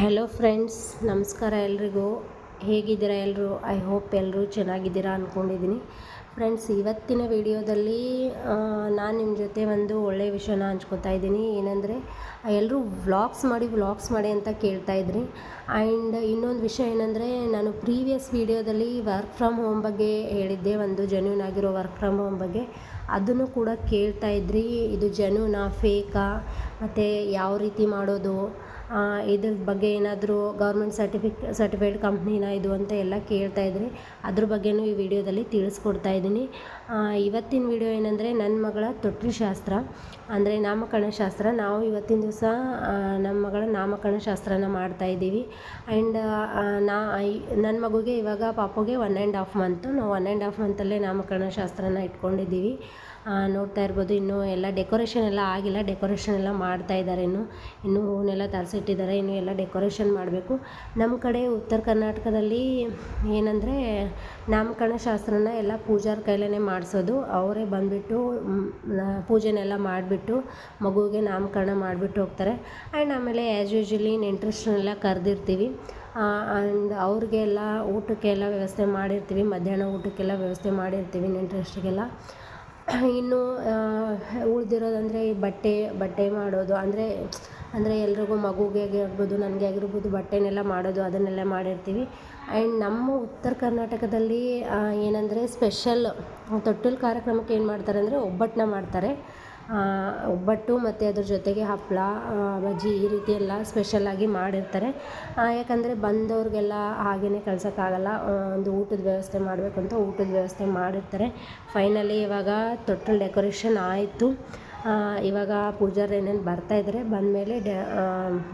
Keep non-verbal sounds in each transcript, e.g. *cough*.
Hello friends ನಮಸ್ಕಾರ ಎಲ್ರಿಗೂ. ಹೇಗಿದ್ದೀರಾ ಎಲ್ಲರೂ ಐ ಹೋಪ್ ಎಲ್ಲರೂ ಚೆನ್ನಾಗಿದ್ದೀರಾ ಅಂದ್ಕೊಂಡಿದ್ದೀನಿ ಫ್ರೆಂಡ್ಸ್ ಇವತ್ತಿನ ವಿಡಿಯೋದಲ್ಲಿ ನಾನು ನಿಮ್ಮ ಜೊತೆ ಒಂದು ಒಳ್ಳೆಯ ವಿಷಯನ ಹಂಚ್ಕೊತಾ ಇದ್ದೀನಿ. ಏನಂದರೆ ಎಲ್ಲರೂ ವ್ಲಾಗ್ಸ್ ಮಾಡಿ ವ್ಲಾಗ್ಸ್ ಮಾಡಿ ಅಂತ ಕೇಳ್ತಾ ಇದ್ರಿ. ಆ್ಯಂಡ್ ಇನ್ನೊಂದು ವಿಷಯ ಏನಂದರೆ, ನಾನು ಪ್ರೀವಿಯಸ್ ವಿಡಿಯೋದಲ್ಲಿ ವರ್ಕ್ ಫ್ರಮ್ ಹೋಮ್ ಬಗ್ಗೆ ಹೇಳಿದ್ದೆ. ಒಂದು ಜೆನ್ಯೂನ್ ಆಗಿರೋ ವರ್ಕ್ ಫ್ರಮ್ ಹೋಮ್ ಬಗ್ಗೆ. ಅದನ್ನು ಕೂಡ ಕೇಳ್ತಾ ಇದ್ರಿ. ಇದು ಜೆನ್ಯೂನಾ ಫೇಕಾ ಮತ್ತು ಯಾವ ರೀತಿ ಮಾಡೋದು? ಇದ್ರ ಬಗ್ಗೆ ಏನಾದರೂ ಗೌರ್ಮೆಂಟ್ ಸರ್ಟಿಫಿಕ್ ಸರ್ಟಿಫೈಡ್ ಕಂಪ್ನಿನ ಇದು ಅಂತ ಎಲ್ಲ ಕೇಳ್ತಾ ಇದ್ರಿ. ಅದ್ರ ಬಗ್ಗೆಯೂ ಈ ವಿಡಿಯೋದಲ್ಲಿ ತಿಳಿಸ್ಕೊಡ್ತಾ ಇದ್ದೀನಿ. ಇವತ್ತಿನ ವಿಡಿಯೋ ಏನಂದರೆ ನನ್ನ ಮಗಳ ತೊಟ್ಟಿ ಶಾಸ್ತ್ರ. ಅಂದರೆ ನಾಮಕರಣ ಶಾಸ್ತ್ರ. ನಾವು ಇವತ್ತಿನ ದಿವಸ ನಮ್ಮ ಮಗಳ ನಾಮಕರಣ ಶಾಸ್ತ್ರನ ಮಾಡ್ತಾ ಇದ್ದೀವಿ. ಆ್ಯಂಡ್ ನಾ ನನ್ನ ಮಗುಗೆ ಇವಾಗ ಪಾಪುಗೆ ಒನ್ ಆ್ಯಂಡ್ ಹಾಫ್ ಮಂತು ನಾವು ಒನ್ ಆ್ಯಂಡ್ ಹಾಫ್ ಮಂತಲ್ಲೇ ನಾಮಕರಣ ಶಾಸ್ತ್ರನ ಇಟ್ಕೊಂಡಿದ್ದೀವಿ. ನೋಡ್ತಾ ಇರ್ಬೋದು. ಇನ್ನೂ ಎಲ್ಲ ಡೆಕೋರೇಷನ್ ಎಲ್ಲ ಆಗಿಲ್ಲ. ಡೆಕೋರೇಷನ್ ಎಲ್ಲ ಮಾಡ್ತಾ ಇದ್ದಾರೆ ಇನ್ನು. ಇನ್ನೂ ಹೂನೆಲ್ಲ ತರಿಸಿಟ್ಟಿದ್ದಾರೆ ಇನ್ನು ಎಲ್ಲ ಡೆಕೋರೇಷನ್ ಮಾಡಬೇಕು. ನಮ್ಮ ಕಡೆ ಉತ್ತರ ಕರ್ನಾಟಕದಲ್ಲಿ ಏನಂದರೆ ನಾಮಕರಣ ಶಾಸ್ತ್ರನ ಎಲ್ಲ ಪೂಜಾರ್ ಕೈಲೇ ಮಾಡಿಸೋದು. ಅವರೇ ಬಂದುಬಿಟ್ಟು ಪೂಜೆನೆಲ್ಲ ಮಾಡಿಬಿಟ್ಟು, ಮಗುವಿಗೆ ನಾಮಕರಣ ಮಾಡಿಬಿಟ್ಟು ಹೋಗ್ತಾರೆ. ಆ್ಯಂಡ್ ಆಮೇಲೆ ಆ್ಯಸ್ ಯೂಶ್ವಲಿ ನೆಂಟ್ರಷ್ಟನ್ನೆಲ್ಲ ಕರೆದಿರ್ತೀವಿ. ಆ್ಯಂಡ್ ಅವ್ರಿಗೆಲ್ಲ ಊಟಕ್ಕೆಲ್ಲ ವ್ಯವಸ್ಥೆ ಮಾಡಿರ್ತೀವಿ. ಮಧ್ಯಾಹ್ನ ಊಟಕ್ಕೆಲ್ಲ ವ್ಯವಸ್ಥೆ ಮಾಡಿರ್ತೀವಿ ನೆಂಟ್ರಿಸ್ಟ್ಗೆಲ್ಲ ಇನ್ನು ಉಳಿದಿರೋದಂದರೆ ಈ ಬಟ್ಟೆ ಬಟ್ಟೆ ಮಾಡೋದು. ಅಂದರೆ ಅಂದರೆ ಎಲ್ರಿಗೂ ಮಗುಗೆ ಆಗಿರ್ಬೋದು, ನನಗೆ ಆಗಿರ್ಬೋದು, ಬಟ್ಟೆನೆಲ್ಲ ಮಾಡೋದು, ಅದನ್ನೆಲ್ಲ ಮಾಡಿರ್ತೀವಿ. ಆ್ಯಂಡ್ ನಮ್ಮ ಉತ್ತರ ಕರ್ನಾಟಕದಲ್ಲಿ ಏನಂದರೆ ಸ್ಪೆಷಲ್ ತೊಟ್ಟಿಲು ಕಾರ್ಯಕ್ರಮಕ್ಕೆ ಏನು ಮಾಡ್ತಾರೆ ಅಂದರೆ ಒಬ್ಬಟ್ಟನ್ನ ಮಾಡ್ತಾರೆ. ಒಬ್ಬಟ್ಟು ಮತ್ತು ಅದ್ರ ಜೊತೆಗೆ ಹಪ್ಪಳ ಬಜ್ಜಿ ಈ ರೀತಿ ಎಲ್ಲ ಸ್ಪೆಷಲ್ಲಾಗಿ ಮಾಡಿರ್ತಾರೆ. ಯಾಕಂದರೆ ಬಂದವ್ರಿಗೆಲ್ಲ ಹಾಗೆಯೇ ಕಳ್ಸೋಕ್ಕಾಗಲ್ಲ. ಒಂದು ಊಟದ ವ್ಯವಸ್ಥೆ ಮಾಡಬೇಕು ಅಂತ ಊಟದ ವ್ಯವಸ್ಥೆ ಮಾಡಿರ್ತಾರೆ. ಫೈನಲಿ ಇವಾಗ ತೊಟ್ಟಿಲು ಡೆಕೋರೇಷನ್ ಆಯಿತು. ಇವಾಗ ಪೂಜಾರಿ ಏನೇನು ಬರ್ತಾಯಿದ್ದಾರೆ ಬಂದಮೇಲೆ ಡ್ಯಾ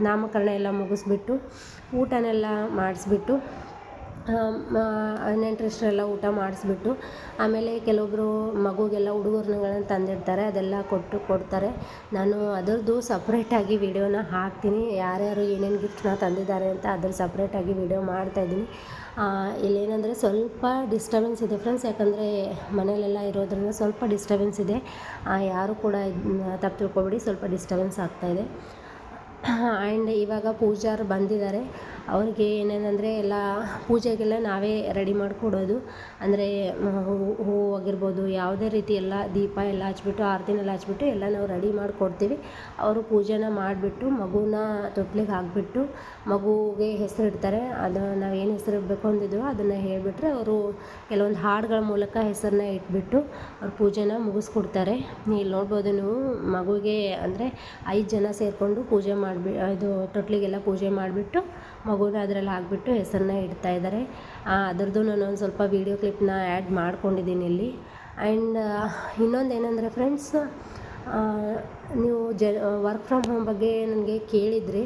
ನಾಮಕರಣ ಎಲ್ಲ ಮುಗಿಸ್ಬಿಟ್ಟು ಊಟನೆಲ್ಲ ಮಾಡಿಸ್ಬಿಟ್ಟು ನೆಂಟರಿಷ್ಟರೆಲ್ಲ ಊಟ ಮಾಡಿಸ್ಬಿಟ್ಟು ಆಮೇಲೆ ಕೆಲವೊಬ್ಬರು ಮಗುಗೆಲ್ಲ ಉಡುಗೊರೆಗಳನ್ನ ತಂದಿರ್ತಾರೆ ಅದೆಲ್ಲ ಕೊಟ್ಟು ಕೊಡ್ತಾರೆ. ನಾನು ಅದರದ್ದು ಸಪ್ರೇಟಾಗಿ ವೀಡಿಯೋನ ಹಾಕ್ತೀನಿ. ಯಾರ್ಯಾರು ಏನೇನು ಗಿಫ್ಟ್ನ ತಂದಿದ್ದಾರೆ ಅಂತ ಅದ್ರ ಸಪ್ರೇಟಾಗಿ ವಿಡಿಯೋ ಮಾಡ್ತಾಯಿದ್ದೀನಿ ಇಲ್ಲೇನಂದರೆ ಸ್ವಲ್ಪ ಡಿಸ್ಟರ್ಬೆನ್ಸ್ ಇದೆ ಫ್ರೆಂಡ್ಸ್ ಯಾಕಂದರೆ ಮನೇಲೆಲ್ಲ ಇರೋದ್ರಿಂದ ಸ್ವಲ್ಪ ಡಿಸ್ಟರ್ಬೆನ್ಸ್ ಇದೆ. ಯಾರು ಕೂಡ ತಪ್ಪು ತಿಳ್ಕೊಬೇಡಿ, ಸ್ವಲ್ಪ ಡಿಸ್ಟರ್ಬೆನ್ಸ್ ಆಗ್ತಾಯಿದೆ ಆ್ಯಂಡ್ ಇವಾಗ ಪೂಜಾರು ಬಂದಿದ್ದಾರೆ. ಅವ್ರಿಗೆ ಏನೇನಂದರೆ ಎಲ್ಲ ಪೂಜೆಗೆಲ್ಲ ನಾವೇ ರೆಡಿ ಮಾಡಿಕೊಡೋದು. ಅಂದರೆ ಹೂವು ಆಗಿರ್ಬೋದು, ಯಾವುದೇ ರೀತಿ ಎಲ್ಲ ದೀಪ ಎಲ್ಲ ಹಚ್ಬಿಟ್ಟು, ಆರತಿನೆಲ್ಲ ಹಚ್ಬಿಟ್ಟು ಎಲ್ಲ ನಾವು ರೆಡಿ ಮಾಡಿಕೊಡ್ತೀವಿ. ಅವರು ಪೂಜೆನ ಮಾಡಿಬಿಟ್ಟು, ಮಗುನ ತೊಟ್ಲಿಗೆ ಹಾಕಿಬಿಟ್ಟು, ಮಗುಗೆ ಹೆಸರಿಡ್ತಾರೆ. ಅದು ನಾವು ಏನು ಹೆಸರು ಇಡಬೇಕು ಅಂದಿದ್ವೋ ಅದನ್ನು ಹೇಳಿಬಿಟ್ರೆ ಅವರು ಕೆಲವೊಂದು ಹಾಡುಗಳ ಮೂಲಕ ಹೆಸರನ್ನ ಇಟ್ಬಿಟ್ಟು ಅವ್ರು ಪೂಜೆನ ಮುಗಿಸ್ಕೊಡ್ತಾರೆ. ಇಲ್ಲಿ ನೋಡ್ಬೋದು ನೀವು ಮಗುಗೆ ಅಂದರೆ ಐದು ಜನ ಸೇರಿಕೊಂಡು ಪೂಜೆ ಮಾಡಿಬಿ, ಇದು ತೊಟ್ಲಿಗೆಲ್ಲ ಪೂಜೆ ಮಾಡಿಬಿಟ್ಟು ಮಗುನ ಅದರಲ್ಲಿ ಹಾಕ್ಬಿಟ್ಟು ಹೆಸರನ್ನ ಇಡ್ತಾ ಇದ್ದಾರೆ. ಅದರದ್ದು ನಾನು ಒಂದು ಸ್ವಲ್ಪ ವೀಡಿಯೋ ಕ್ಲಿಪ್ನ ಆ್ಯಡ್ ಮಾಡ್ಕೊಂಡಿದ್ದೀನಿ ಇಲ್ಲಿ. ಆ್ಯಂಡ್ ಇನ್ನೊಂದು ಏನಂದರೆ ಫ್ರೆಂಡ್ಸ್ ನೀವು ಜ ವರ್ಕ್ ಫ್ರಮ್ ಹೋಮ್ ಬಗ್ಗೆ ನನಗೆ ಕೇಳಿದ್ರಿ.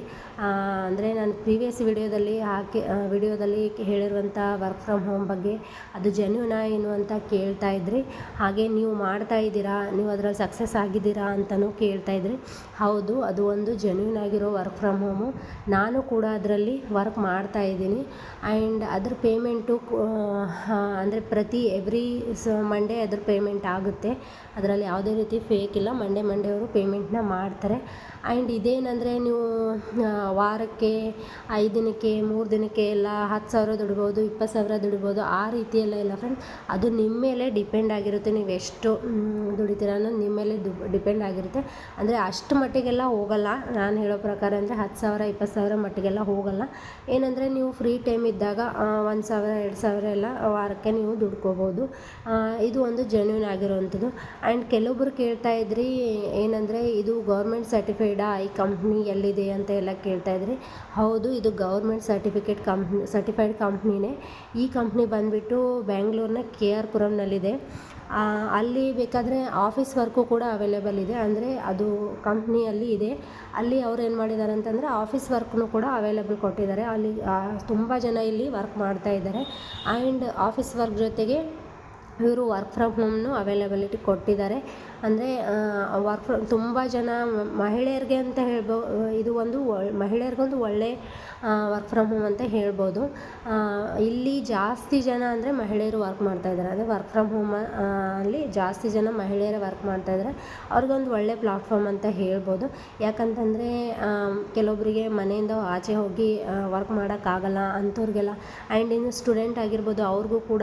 ಅಂದರೆ ನಾನು ಪ್ರೀವಿಯಸ್ ವಿಡಿಯೋದಲ್ಲಿ ಹಾಕಿ ವಿಡಿಯೋದಲ್ಲಿ ಹೇಳಿರುವಂಥ ವರ್ಕ್ ಫ್ರಮ್ ಹೋಮ್ ಬಗ್ಗೆ ಅದು ಜೆನ್ಯೂನಾ ಏನು ಅಂತ ಕೇಳ್ತಾ ಇದ್ರಿ. ಹಾಗೆ ನೀವು ಮಾಡ್ತಾ ಇದ್ದೀರಾ, ನೀವು ಅದರಲ್ಲಿ ಸಕ್ಸಸ್ ಆಗಿದ್ದೀರಾ ಅಂತಲೂ ಕೇಳ್ತಾ ಇದ್ರಿ. ಹೌದು, ಅದು ಒಂದು ಜೆನ್ಯೂನ್ ಆಗಿರೋ ವರ್ಕ್ ಫ್ರಮ್ ಹೋಮು ನಾನು ಕೂಡ ಅದರಲ್ಲಿ ವರ್ಕ್ ಮಾಡ್ತಾ ಇದ್ದೀನಿ. ಆ್ಯಂಡ್ ಅದ್ರ ಪೇಮೆಂಟು ಅಂದರೆ ಪ್ರತಿ ಎವ್ರಿ ಮಂಡೇ ಅದ್ರ ಪೇಮೆಂಟ್ ಆಗುತ್ತೆ. ಅದರಲ್ಲಿ ಯಾವುದೇ ರೀತಿ ಫೇಕ್ ಇಲ್ಲ. ಮಂಡೇ ಮಂಡೇ ಅವರು ಪೇಮೆಂಟ್ನ ಮಾಡ್ತಾರೆ. ಆ್ಯಂಡ್ ಇದೇನಂದರೆ ನೀವು ವಾರಕ್ಕೆ ಐದು ದಿನಕ್ಕೆ, ಮೂರು ದಿನಕ್ಕೆ ಎಲ್ಲ ಹತ್ತು ಸಾವಿರ ದುಡ್ಬೋದು ಇಪ್ಪತ್ತು ಸಾವಿರ ದುಡಿಬೋದು ಆ ರೀತಿ ಎಲ್ಲ ಇಲ್ಲ ಫ್ರೆಂಡ್ ಅದು ನಿಮ್ಮ ಮೇಲೆ ಡಿಪೆಂಡ್ ಆಗಿರುತ್ತೆ. ನೀವು ಎಷ್ಟು ದುಡಿತೀರ ಅನ್ನೋದು ನಿಮ್ಮ ಮೇಲೆ ಡಿಪೆಂಡ್ ಆಗಿರುತ್ತೆ. ಅಂದರೆ ಅಷ್ಟು ಮಟ್ಟಿಗೆಲ್ಲ ಹೋಗಲ್ಲ. ನಾನು ಹೇಳೋ ಪ್ರಕಾರ ಅಂದರೆ ಹತ್ತು ಸಾವಿರ, ಇಪ್ಪತ್ತು ಸಾವಿರ ಮಟ್ಟಿಗೆಲ್ಲ ಹೋಗಲ್ಲ. ಏನಂದರೆ ನೀವು ಫ್ರೀ ಟೈಮ್ ಇದ್ದಾಗ ಒಂದು ಸಾವಿರ, ಎರಡು ಸಾವಿರ ಎಲ್ಲ ವಾರಕ್ಕೆ ನೀವು ದುಡ್ಕೋಬೋದು. ಇದು ಒಂದು ಜೆನ್ಯೂನ್ ಆಗಿರುವಂಥದ್ದು. ಆ್ಯಂಡ್ ಕೆಲವೊಬ್ರು ಕೇಳ್ತಾ ಇದ್ರಿ, ಏನಂದರೆ ಇದು ಗೌರ್ಮೆಂಟ್ ಸರ್ಟಿಫೈಡಾ ಈ ಕಂಪ್ನಿ ಎಲ್ಲಿದೆ ಅಂತ ಎಲ್ಲ ಕೇಳ್ತಾ ಇದ್ರಿ. ಹೌದು, ಇದು ಗೌರ್ಮೆಂಟ್ ಸರ್ಟಿಫಿಕೇಟ್ ಕಂಪ್ನಿ ಸರ್ಟಿಫೈಡ್ ಕಂಪ್ನಿನೇ ಈ ಕಂಪ್ನಿ ಬಂದುಬಿಟ್ಟು ಬ್ಯಾಂಗ್ಳೂರಿನ ಕೆ ಆರ್ ಪುರಂನಲ್ಲಿದೆ. ಅಲ್ಲಿ ಬೇಕಾದರೆ ಆಫೀಸ್ ವರ್ಕು ಕೂಡ ಅವೈಲೇಬಲ್ ಇದೆ. ಅಂದರೆ ಅದು ಕಂಪ್ನಿಯಲ್ಲಿ ಇದೆ. ಅಲ್ಲಿ ಅವ್ರು ಏನು ಮಾಡಿದ್ದಾರೆ ಅಂತಂದರೆ ಆಫೀಸ್ ವರ್ಕ್ನು ಕೂಡ ಅವೈಲೇಬಲ್ ಕೊಟ್ಟಿದ್ದಾರೆ. ಅಲ್ಲಿ ತುಂಬ ಜನ ಇಲ್ಲಿ ವರ್ಕ್ ಮಾಡ್ತಾ ಇದ್ದಾರೆ. ಆ್ಯಂಡ್ ಆಫೀಸ್ ವರ್ಕ್ ಜೊತೆಗೆ ಇವರು ವರ್ಕ್ ಫ್ರಮ್ ಹೋಮ್ನು ಅವೈಲೇಬಿಲಿಟಿ ಕೊಟ್ಟಿದ್ದಾರೆ. ಅಂದರೆ ವರ್ಕ್ ಫ್ರಮ್ ತುಂಬ ಜನ ಮಹಿಳೆಯರಿಗೆ ಅಂತ ಹೇಳ್ಬೋ, ಇದು ಒಂದು ಮಹಿಳೆಯರಿಗೊಂದು ಒಳ್ಳೆ ವರ್ಕ್ ಫ್ರಮ್ ಹೋಮ್ ಅಂತ ಹೇಳ್ಬೋದು. ಇಲ್ಲಿ ಜಾಸ್ತಿ ಜನ ಅಂದರೆ ಮಹಿಳೆಯರು ವರ್ಕ್ ಮಾಡ್ತಾ ಇದ್ದಾರೆ. ಅಂದರೆ ವರ್ಕ್ ಫ್ರಮ್ ಹೋಮ್ ಅಲ್ಲಿ ಜಾಸ್ತಿ ಜನ ಮಹಿಳೆಯರೇ ವರ್ಕ್ ಮಾಡ್ತಾ ಇದ್ದಾರೆ. ಅವ್ರಿಗೊಂದು ಒಳ್ಳೆ ಪ್ಲಾಟ್ಫಾರ್ಮ್ ಅಂತ ಹೇಳ್ಬೋದು. ಯಾಕಂತಂದರೆ ಕೆಲವೊಬ್ಬರಿಗೆ ಮನೆಯಿಂದ ಆಚೆ ಹೋಗಿ ವರ್ಕ್ ಮಾಡೋಕ್ಕಾಗಲ್ಲ ಅಂಥವ್ರಿಗೆಲ್ಲ ಆ್ಯಂಡ್ ಇನ್ನು ಸ್ಟೂಡೆಂಟ್ ಆಗಿರ್ಬೋದು, ಅವ್ರಿಗೂ ಕೂಡ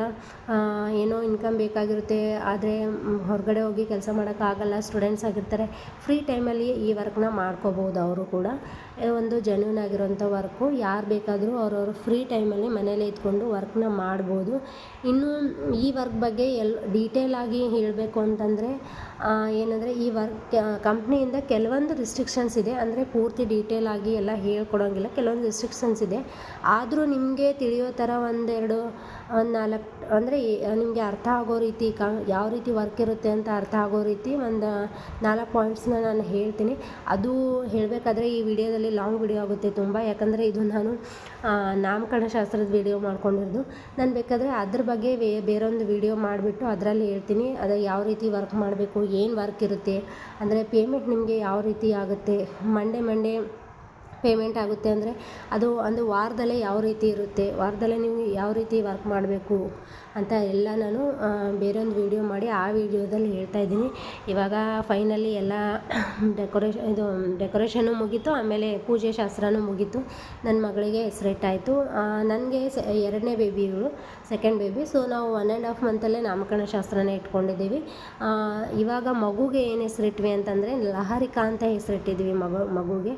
ಏನೋ ಇನ್ಕಮ್ ಬೇಕಾಗಿರುತ್ತೆ. ಆದರೆ ಹೊರಗಡೆ ಹೋಗಿ ಕೆಲಸ ಮಾಡೋಕ್ಕಾಗಲ್ಲ ಸ್ಟೂಡೆಂಟ್ಸ್ ಆಗಿರ್ತಾರೆ. ಫ್ರೀ ಟೈಮಲ್ಲಿ ಈ ವರ್ಕ್ನ ಮಾಡ್ಕೋಬೋದು ಅವರು ಕೂಡ. ಒಂದು ಜೆನ್ಯೂನ್ ಆಗಿರೋಂಥ ವರ್ಕು ಯಾರು ಬೇಕಾದರೂ ಅವ್ರವ್ರ ಫ್ರೀ ಟೈಮಲ್ಲಿ ಮನೇಲೇ ಇದ್ಕೊಂಡು ವರ್ಕ್ನ ಮಾಡ್ಬೋದು. ಇನ್ನೂ ಈ ವರ್ಕ್ ಬಗ್ಗೆ ಎಲ್ ಡೀಟೇಲ್ ಆಗಿ ಹೇಳಬೇಕು ಅಂತಂದರೆ ಏನಂದರೆ ಈ ವರ್ಕ್ ಕಂಪ್ನಿಯಿಂದ ಕೆಲವೊಂದು ರಿಸ್ಟ್ರಿಕ್ಷನ್ಸ್ ಇದೆ. ಅಂದರೆ ಪೂರ್ತಿ ಡೀಟೇಲ್ ಆಗಿ ಎಲ್ಲ ಹೇಳ್ಕೊಡೋಂಗಿಲ್ಲ. ಕೆಲವೊಂದು ರಿಸ್ಟ್ರಿಕ್ಷನ್ಸ್ ಇದೆ. ಆದರೂ ನಿಮಗೆ ತಿಳಿಯೋ ಥರ ಒಂದೆರಡು, ಒಂದು ನಾಲ್ಕು, ಅಂದರೆ ನಿಮಗೆ ಅರ್ಥ ಆಗೋ ರೀತಿ ಕ, ಯಾವ ರೀತಿ ವರ್ಕ್ ಇರುತ್ತೆ ಅಂತ ಅರ್ಥ ಆಗೋ ರೀತಿ ಒಂದು ನಾಲ್ಕು ಪಾಯಿಂಟ್ಸ್ನ ನಾನು ಹೇಳ್ತೀನಿ. ಅದು ಹೇಳಬೇಕಾದ್ರೆ ಈ ವಿಡಿಯೋದಲ್ಲಿ ಲಾಂಗ್ ವಿಡಿಯೋ ಆಗುತ್ತೆ ತುಂಬ. ಯಾಕಂದರೆ ಇದು ನಾನು ನಾಮಕರಣ ಶಾಸ್ತ್ರದ ವಿಡಿಯೋ ಮಾಡ್ಕೊಂಡಿರೋದು. ನಾನು ಬೇಕಾದರೆ ಅದ್ರ ಬಗ್ಗೆ ವೇ, ಬೇರೊಂದು ವಿಡಿಯೋ ಮಾಡಿಬಿಟ್ಟು ಅದರಲ್ಲಿ ಹೇಳ್ತೀನಿ. ಅದು ಯಾವ ರೀತಿ ವರ್ಕ್ ಮಾಡಬೇಕು, ಏನು ವರ್ಕ್ ಇರುತ್ತೆ, ಅಂದರೆ ಪೇಮೆಂಟ್ ನಿಮಗೆ ಯಾವ ರೀತಿ ಆಗುತ್ತೆ ಮಂಡೇ ಮಂಡೇ ಪೇಮೆಂಟ್ ಆಗುತ್ತೆ ಅಂದರೆ ಅದು ಒಂದು ವಾರದಲ್ಲೇ ಯಾವ ರೀತಿ ಇರುತ್ತೆ, ವಾರದಲ್ಲೇ ನೀವು ಯಾವ ರೀತಿ ವರ್ಕ್ ಮಾಡಬೇಕು ಅಂತ ಎಲ್ಲ ನಾನು ಬೇರೊಂದು ವೀಡಿಯೋ ಮಾಡಿ ಆ ವೀಡಿಯೋದಲ್ಲಿ ಹೇಳ್ತಾ ಇದ್ದೀನಿ. ಇವಾಗ ಫೈನಲಿ ಎಲ್ಲ *clears throat* ಡೆಕೋರೇಷನ್ ಇದು ಡೆಕೋರೇಷನ್ನು ಮುಗೀತು, ಆಮೇಲೆ ಪೂಜೆ ಶಾಸ್ತ್ರನೂ ಮುಗೀತು. ನನ್ನ ಮಗಳಿಗೆ ಹೆಸರಿಟ್ಟಾಯಿತು. ನನಗೆ ಎರಡನೇ ಬೇಬಿ ಇವಳು ಸೆಕೆಂಡ್ ಬೇಬಿ ಸೊ ನಾವು ಒನ್ ಆ್ಯಂಡ್ ಹಾಫ್ ಮಂತಲ್ಲೇ ನಾಮಕರಣ ಶಾಸ್ತ್ರನ ಇಟ್ಕೊಂಡಿದ್ದೀವಿ. ಇವಾಗ ಮಗುಗೆ ಏನು ಹೆಸರಿಟ್ವಿ ಅಂತಂದರೆ ಲಹರಿಕಾ ಅಂತ ಹೆಸರಿಟ್ಟಿದ್ವಿ ಮಗು, ಮಗುಗೆ.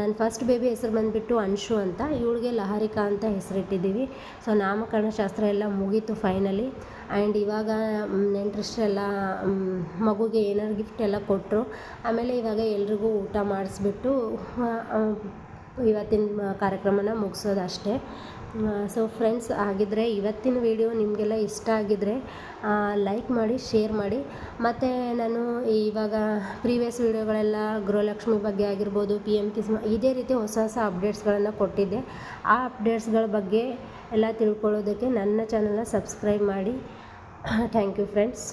ನನ್ನ ಫಸ್ಟ್ ಬೇಬಿ ಹೆಸರು ಬಂದುಬಿಟ್ಟು ಅಂಶು ಅಂತ. ಇವಳಿಗೆ ಲಹರಿಕಾ ಅಂತ ಹೆಸರಿಟ್ಟಿದ್ದೀವಿ. ಸೊ, ನಾಮಕರಣ ಶಾಸ್ತ್ರ ಎಲ್ಲ ಮುಗೀತು ಫೈನಲಿ ಆ್ಯಂಡ್ ಇವಾಗ ನೆಂಟರಿಷ್ಟೆಲ್ಲ ಮಗುಗೆ ಏನಾರು ಗಿಫ್ಟ್ ಎಲ್ಲ ಕೊಟ್ಟರು ಆಮೇಲೆ ಇವಾಗ ಎಲ್ರಿಗೂ ಊಟ ಮಾಡಿಸ್ಬಿಟ್ಟು ಇವತ್ತಿನ ಕಾರ್ಯಕ್ರಮನ ಮುಗಿಸೋದು ಅಷ್ಟೇ ಸೊ ಫ್ರೆಂಡ್ಸ್ ಆಗಿದ್ದರೆ ಇವತ್ತಿನ ವಿಡಿಯೋ ನಿಮಗೆಲ್ಲ ಇಷ್ಟ ಆಗಿದ್ರೆ ಲೈಕ್ ಮಾಡಿ ಶೇರ್ ಮಾಡಿ. ಮತ್ತು ನಾನು ಇವಾಗ ಪ್ರೀವಿಯಸ್ ವಿಡಿಯೋಗಳೆಲ್ಲ ಗೃಹಲಕ್ಷ್ಮಿ ಬಗ್ಗೆ ಆಗಿರ್ಬೋದು ಪಿ ಎಂ ಕಿಸ್ ಇದೇ ರೀತಿ ಹೊಸ ಹೊಸ ಅಪ್ಡೇಟ್ಸ್ಗಳನ್ನು ಕೊಟ್ಟಿದ್ದೆ. ಆ ಅಪ್ಡೇಟ್ಸ್ಗಳ ಬಗ್ಗೆ ಎಲ್ಲ ತಿಳ್ಕೊಳ್ಳೋದಕ್ಕೆ ನನ್ನ ಚಾನಲ್ನ ಸಬ್ಸ್ಕ್ರೈಬ್ ಮಾಡಿ. Thank you friends